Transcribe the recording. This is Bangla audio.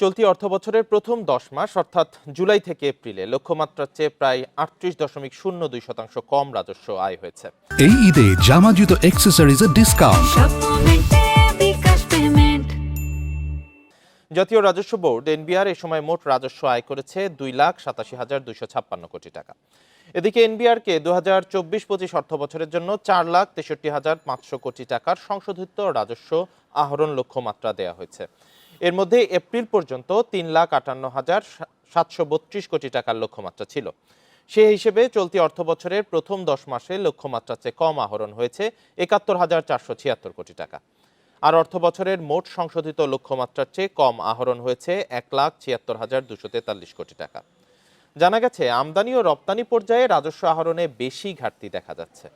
চলতি অর্থবছরের প্রথম দশ মাস অর্থাৎ জুলাই থেকে এপ্রিলে লক্ষ্যমাত্রার চেয়ে প্রায় আটত্রিশ দশমিক শূন্য দুই শতাংশ কম রাজস্ব আয় হয়েছে। এই ঈদে জামা জুতো ডিসকাউন্ট জাতীয় রাজস্ব বোর্ড এনবিআর এ সময় মোট রাজস্ব আয় করেছে দুই লাখ সাতাশি হাজার দুইশো ছাপ্পান্ন কোটি টাকা। এদিকে এনবিআরকে দু হাজার চব্বিশ পঁচিশ অর্থ বছরের জন্য চার লাখ তেষট্টি হাজার পাঁচশো কোটি টাকার সংশোধিত রাজস্ব আহরণ লক্ষ্যমাত্রা দেওয়া হয়েছে। এর মধ্যে এপ্রিল পর্যন্ত তিন লাখ আটান্ন হাজার সাতশো বত্রিশ কোটি টাকার লক্ষ্যমাত্রা ছিল। সে হিসেবে চলতি অর্থ বছরের প্রথম দশ মাসে লক্ষ্যমাত্রার চেয়ে কম আহরণ হয়েছে একাত্তর হাজার চারশো ছিয়াত্তর কোটি টাকা। আর অর্থ বছরের মোট সংশোধিত লক্ষ্যমাত্রার চেয়ে কম আহরণ হয়েছে এক লাখ ছিয়াত্তর হাজার দুশো তেতাল্লিশ কোটি টাকা। জানা গেছে, আমদানি ও রপ্তানি পর্যায়ে রাজস্ব আহরণে বেশি ঘাটতি দেখা যাচ্ছে।